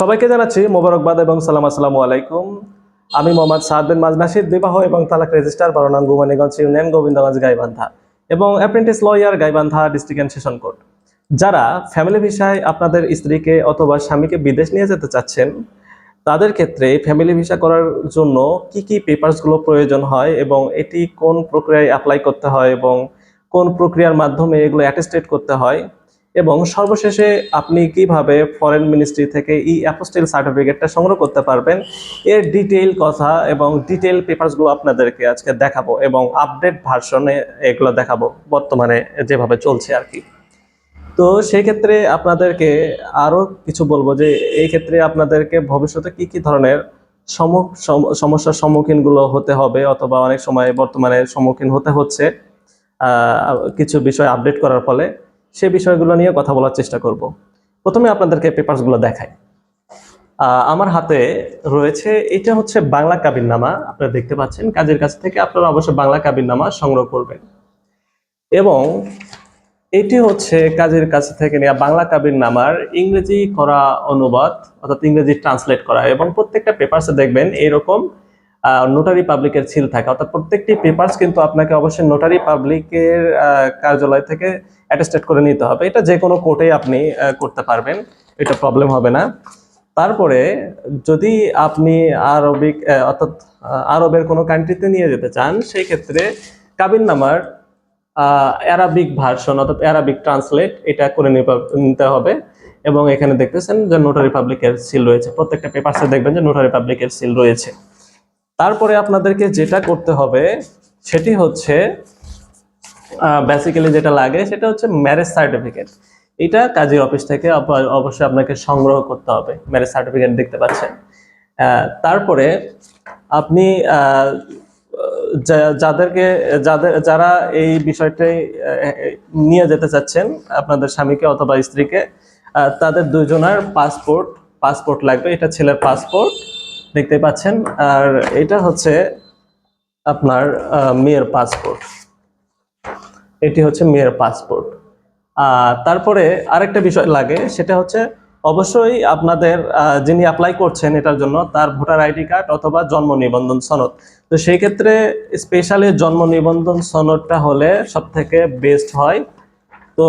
সবাইকে জানাচ্ছি মোবারকবাদ এবং সালাম, আসসালামু আলাইকুম। আমি মোহাম্মদ সাদ বিন মাজনাসিদ বিবাহ এবং তালাক রেজিস্ট্রার বারোনাং গুমানীগঞ্জ ইউনিয়ন গোবিন্দগঞ্জ গাইবান্ধা এবং apprentice lawyer Gaibandha district session court. যারা ফ্যামিলি ভিসায় আপনাদের স্ত্রীকে অথবা স্বামীকে বিদেশ নিয়ে যেতে চাচ্ছেন, তাদের ক্ষেত্রে ফ্যামিলি ভিসা করার জন্য কি কি পেপারসগুলো প্রয়োজন হয় এবং এটি কোন প্রক্রিয়ায় অ্যাপ্লাই করতে হয় এবং কোন প্রক্রিয়ার মাধ্যমে এগুলো অ্যাটেস্টেড করতে হয় এবং সর্বশেষে আপনি কীভাবে ফরেন মিনিস্ট্রি থেকে ই অ্যাপোস্টেল সার্টিফিকেটটা সংগ্রহ করতে পারবেন, এর ডিটেইল কথা এবং ডিটেইল পেপারসগুলো আপনাদেরকে আজকে দেখাবো এবং আপডেট ভার্সনে এগুলো দেখাবো বর্তমানে যেভাবে চলছে আর কি। তো সেই ক্ষেত্রে আপনাদেরকে আরও কিছু বলব যে এই ক্ষেত্রে আপনাদেরকে ভবিষ্যতে কি কি ধরনের সম- সম- সমস্যার সম্মুখীনগুলো হতে হবে অথবা অনেক সময় বর্তমানে সম্মুখীন হতে হচ্ছে কিছু বিষয় আপডেট করার ফলে। সে বিষয়গুলো নিয়ে কথা বলার চেষ্টা করব। প্রথমে আপনাদেরকে পেপারসগুলো দেখাই। আমার হাতে রয়েছে, এটা হচ্ছে বাংলা কাবিননামা, আপনারা দেখতে পাচ্ছেন, কাজের কাছ থেকে আপনারা অবশ্যই বাংলা কাবিননামা সংগ্রহ করবেন। এবং এটি হচ্ছে কাজের কাছ থেকে নেওয়া বাংলা কাবির নামার ইংরেজি করা অনুবাদ, অর্থাৎ ইংরেজি ট্রান্সলেট করা। এবং প্রত্যেকটা পেপারসে দেখবেন এরকম নোটারি পাবলিকের ছিল থাকে। অর্থাৎ প্রত্যেকটি পেপারস কিন্তু আপনাকে অবশ্যই নোটারি পাবলিকের কার্যালয় থেকে অ্যাটেস্টেড করে নিতে হবে। এটা যে কোনো কোর্টে আপনি করতে পারবেন। এটা প্রবলেম হবে না। তারপরে যদি আপনি আরবিক অর্থাৎ আরবের কোনো কান্ট্রিতে নিয়ে যেতে চান, সেই ক্ষেত্রে কাবিন নামার অ্যারাবিক ভার্সন অর্থাৎ অ্যারাবিক ট্রান্সলেট এটা করে নিতে হবে। এবং এখানে দেখতেছেন যে নোটারি পাবলিকের সিল রয়েছে। প্রত্যেকটা পেপারসে দেখবেন যে নোটারি পাবলিকের সিল রয়েছে। তারপরে আপনাদেরকে যেটা করতে হবে, সেটি হচ্ছে বেসিক্যালি যেটা লাগে সেটা হচ্ছে ম্যারেজ সার্টিফিকেট এটা কাজী অফিস থেকে অবশ্যই আপনাকে সংগ্রহ করতে হবে ম্যারেজ সার্টিফিকেট দেখতে পাচ্ছেন। তারপরে আপনি যাদেরকে, যাদের, যারা এই বিষয়টাই নিয়ে যেতে চাচ্ছেন, আপনাদের স্বামীকে অথবা স্ত্রীকে তাদের দুজনের পাসপোর্ট পাসপোর্ট লাগবে। এটা ছেলের পাসপোর্ট দেখতে পাচ্ছেন। আর এটা হচ্ছে আপনার মেয়ের পাসপোর্ট এটি হচ্ছে মেয়ের পাসপোর্ট আর তারপরে আরেকটা বিষয় লাগে, সেটা হচ্ছে অবশ্যই আপনাদের যিনি অ্যাপ্লাই করছেন এটার জন্য তার ভোটার আইডি কার্ড অথবা জন্ম নিবন্ধন সনদ। তো সেই ক্ষেত্রে স্পেশালি জন্ম নিবন্ধন সনদটা হলে সব থেকে বেস্ট হয়। তো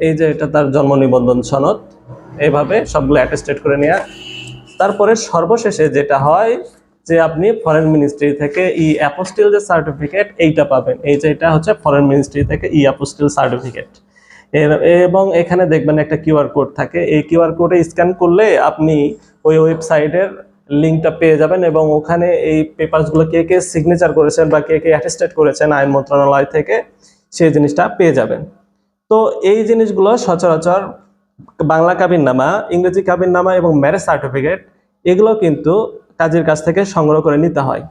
এই যে এটা তার জন্ম নিবন্ধন সনদ এইভাবে সবগুলো অ্যাটেস্টেড করে নেওয়া তারপরে সর্বশেষে যেটা হয় যে আপনি ফরেন মিনিস্ট্রি থেকে ই অ্যাপোস্টিল যে সার্টিফিকেট এইটা পাবেন। এই যে এটা হচ্ছে ফরেন মিনিস্ট্রি থেকে ই অ্যাপোস্টিল সার্টিফিকেট এবং এখানে দেখবেন একটা কিউআর কোড থাকে। এই কিউআর কোডে স্ক্যান করলে আপনি ওই ওয়েবসাইটের লিঙ্কটা পেয়ে যাবেন এবং ওখানে এই পেপারসগুলো কে কে সিগনেচার করেছেন বা কে কে অ্যাটেস্টেড করেছেন আইন মন্ত্রণালয় থেকে সেই জিনিসটা পেয়ে যাবেন। তো এই জিনিসগুলো সচরাচর বাংলা কাবিন নামা ইংরেজি কাবিন নামা এবং ম্যারেজ সার্টিফিকেট এগুলো কিন্তু কাজের কাছ থেকে সংগ্রহ করে নিতে হয়।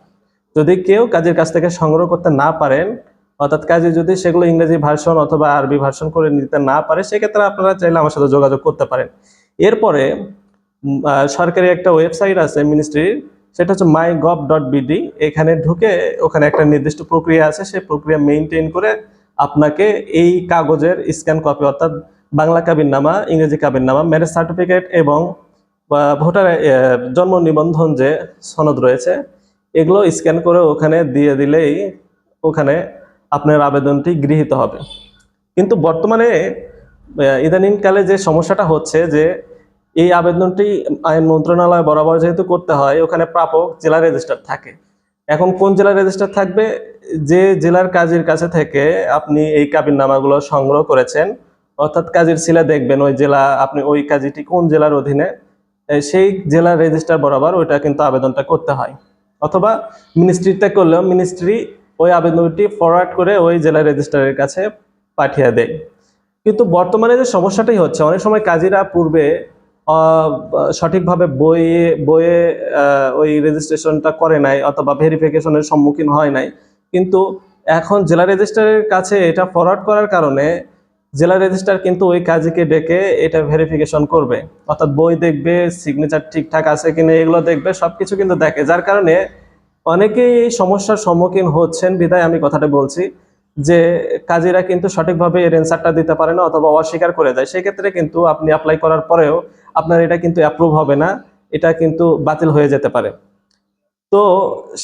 যদি কেউ কাজের কাছ থেকে সংগ্রহ করতে না পারেন, অর্থাৎ কাজে যদি সেগুলো ইংরেজি ভার্সন অথবা আরবি ভার্সন করে নিতে না পারে, সেক্ষেত্রে আপনারা চাইলে আমার সাথে যোগাযোগ করতে পারেন। এরপরে সরকারি একটা ওয়েবসাইট আছে মিনিস্ট্রির সেটা হচ্ছে মাই গভ ডট বিডি এখানে ঢুকে ওখানে একটা নির্দিষ্ট প্রক্রিয়া আছে, সেই প্রক্রিয়া মেনটেন করে আপনাকে এই কাগজের স্ক্যান কপি অর্থাৎ বাংলা কাবির নামা, ইংরেজি কাবির নামা ম্যারেজ সার্টিফিকেট এবং ভোটার জন্ম নিবন্ধন যে সনদ রয়েছে, এগুলো স্ক্যান করে ওখানে দিয়ে দিলেই ওখানে আপনার আবেদনটি গৃহীত হবে। কিন্তু বর্তমানে ইদানিংকালে যে সমস্যাটা হচ্ছে যে এই আবেদনটি আইন মন্ত্রণালয় বরাবর যেহেতু করতে হয়, ওখানে প্রাপক জেলা রেজিস্টার থাকে। এখন কোন জেলা রেজিস্টার থাকবে? যে জেলার কাজের কাছে থেকে আপনি এই কাবিননামাগুলো সংগ্রহ করেছেন অর্থাৎ কাজের ছিলা দেখবেন ওই জেলা, আপনি ওই কাজীটি কোন জেলার অধীনে সেই জেলার রেজিস্টার বরাবর ওইটা কিন্তু আবেদনটা করতে হয়। অথবা মিনিস্ট্রিতে করলেও মিনিস্ট্রি ওই আবেদনটি ফরওয়ার্ড করে ওই জেলা রেজিস্ট্রারের কাছে পাঠিয়ে দেয়। কিন্তু বর্তমানে যে সমস্যাটাই হচ্ছে, অনেক সময় কাজীরা পূর্বে সঠিকভাবে বইয়ে বইয়ে ওই রেজিস্ট্রেশনটা করে নাই অথবা ভেরিফিকেশনের সম্মুখীন হয় নাই। কিন্তু এখন জেলা রেজিস্ট্রারের কাছে এটা ফরওয়ার্ড করার কারণে জেলা রেজিস্ট্রার কিন্তু ওই কাজীকে ডেকে এটা ভেরিফিকেশন করবে। অর্থাৎ বই দেখবে সিগনেচার ঠিকঠাক আছে কিনা এগুলো দেখবে, সবকিছু কিন্তু দেখে। যার কারণে অনেকেই এই সমস্যার সম্মুখীন হচ্ছেন। বিধায় আমি কথাটা বলছি যে কাজীরা কিন্তু সঠিকভাবে এর অ্যান্সারটা দিতে পারে না অথবা অস্বীকার করে দেয়। সেক্ষেত্রে কিন্তু আপনি অ্যাপ্লাই করার পরেও আপনার এটা কিন্তু অ্যাপ্রুভ হবে না। এটা কিন্তু বাতিল হয়ে যেতে পারে। তো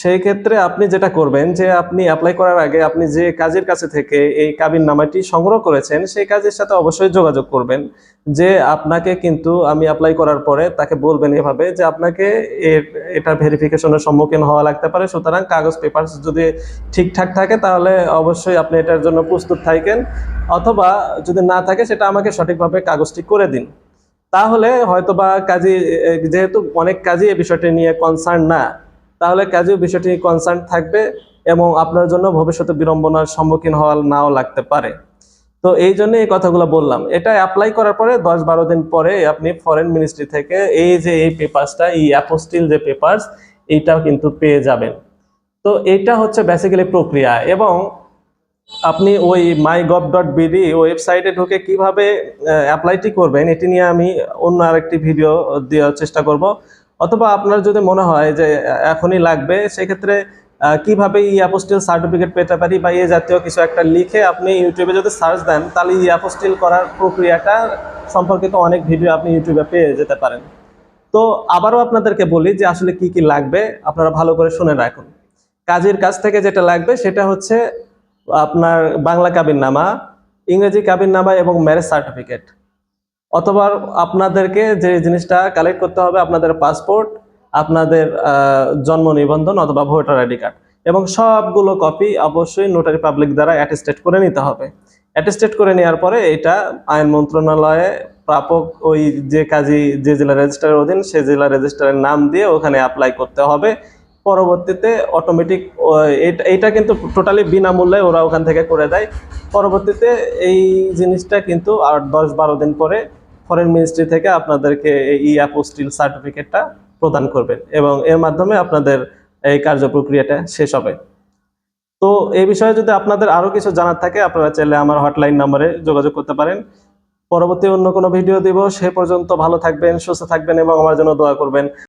সেই ক্ষেত্রে আপনি যেটা করবেন যে আপনি অ্যাপ্লাই করার আগে আপনি যে কাজের কাছে থেকে এই কাবিন নামাটি সংগ্রহ করেছেন, সেই কাজের সাথে অবশ্যই যোগাযোগ করবেন। যে আপনাকে কিন্তু আমি অ্যাপ্লাই করার পরে তাকে বলবেন এভাবে যে আপনাকে এটা ভেরিফিকেশনের সম্মুখীন হওয়া লাগতে পারে। সুতরাং কাগজ পেপার যদি ঠিকঠাক থাকে তাহলে অবশ্যই আপনি এটার জন্য প্রস্তুত থাকেন। অথবা যদি না থাকে সেটা আমাকে সঠিকভাবে কাগজটি করে দিন। তাহলে হয়তোবা কাজী, যেহেতু অনেক কাজী এই বিষয়টি নিয়ে কনসার্ন না তাহলে কাজেও বিষয়টি কনসার্ন থাকবে এবং আপনার জন্য ভবিষ্যতে বিড়ম্বনার সম্মুখীন হওয়া নাও লাগতে পারে। তো এই জন্য এই কথাগুলো বললাম। এটা অ্যাপ্লাই করার পরে দশ বারো দিন পরে আপনি ফরেন মিনিস্ট্রি থেকে এই যে এই পেপারসটা এই অ্যাপোস্টিল যে পেপারস এইটাও কিন্তু পেয়ে যাবেন। তো এটা হচ্ছে বেসিক্যালি প্রক্রিয়া এবং আপনি ওই মাই গভ ডট বিডি ওয়েবসাইটে ঢুকে কীভাবে অ্যাপ্লাইটি করবেন, এটি নিয়ে আমি অন্য আরেকটি ভিডিও দেওয়ার চেষ্টা করব। অথবা আপনার যদি মনে হয় যে এখনই লাগবে, সেক্ষেত্রে কীভাবে ই অ্যাপোস্টিল সার্টিফিকেট পেতে পারি বা এই জাতীয় কিছু একটা লিখে আপনি ইউটিউবে যদি সার্চ দেন, তাহলে ই অ্যাপোস্টিল করার প্রক্রিয়াটা সম্পর্কিত অনেক ভিডিও আপনি ইউটিউবে পেয়ে যেতে পারেন। তো আবারও আপনাদেরকে বলি যে, আসলে কি কি লাগবে, আপনারা ভালো করে শুনে রাখুন। কাজের কাছ থেকে যেটা লাগবে, সেটা হচ্ছে আপনার বাংলা কাবিননামা, ইংরেজি কাবিননামা এবং ম্যারেজ সার্টিফিকেট অথবা আপনাদেরকে যে জিনিসটা কালেক্ট করতে হবে, আপনাদের পাসপোর্ট আপনাদের জন্ম নিবন্ধন অথবা ভোটার আইডি কার্ড এবং সবগুলো কপি অবশ্যই নোটারি পাবলিক দ্বারা অ্যাটেস্টেড করে নিতে হবে। অ্যাটেস্টেড করে নেওয়ার পরে এটা আইন মন্ত্রণালয়ে প্রাপক ওই যে কাজী, যে জেলা রেজিস্ট্রারের অধীন, সে জেলা রেজিস্ট্রারের নাম দিয়ে ওখানে অ্যাপ্লাই করতে হবে। পরবর্তীতে অটোমেটিক এটা কিন্তু টোটালি বিনামূল্যে ওরা ওখান থেকে করে দেয়। পরবর্তীতে এই জিনিসটা কিন্তু আর দশ, বারো দিন পরে ফরেন মিনিস্ট্রি থেকে আপনাদেরকে এই অ্যাপোস্টিল সার্টিফিকেটটা প্রদান করবেন এবং এর মাধ্যমে আপনাদের এই কার্য প্রক্রিয়াটা শেষ হবে। তো এই বিষয়ে যদি আপনাদের আরও কিছু জানার থাকে, আপনারা চাইলে আমার হটলাইন নাম্বারে যোগাযোগ করতে পারেন। পরবর্তী অন্য কোনো ভিডিও দিব, সে পর্যন্ত ভালো থাকবেন, সুস্থ থাকবেন এবং আমার জন্য দোয়া করবেন।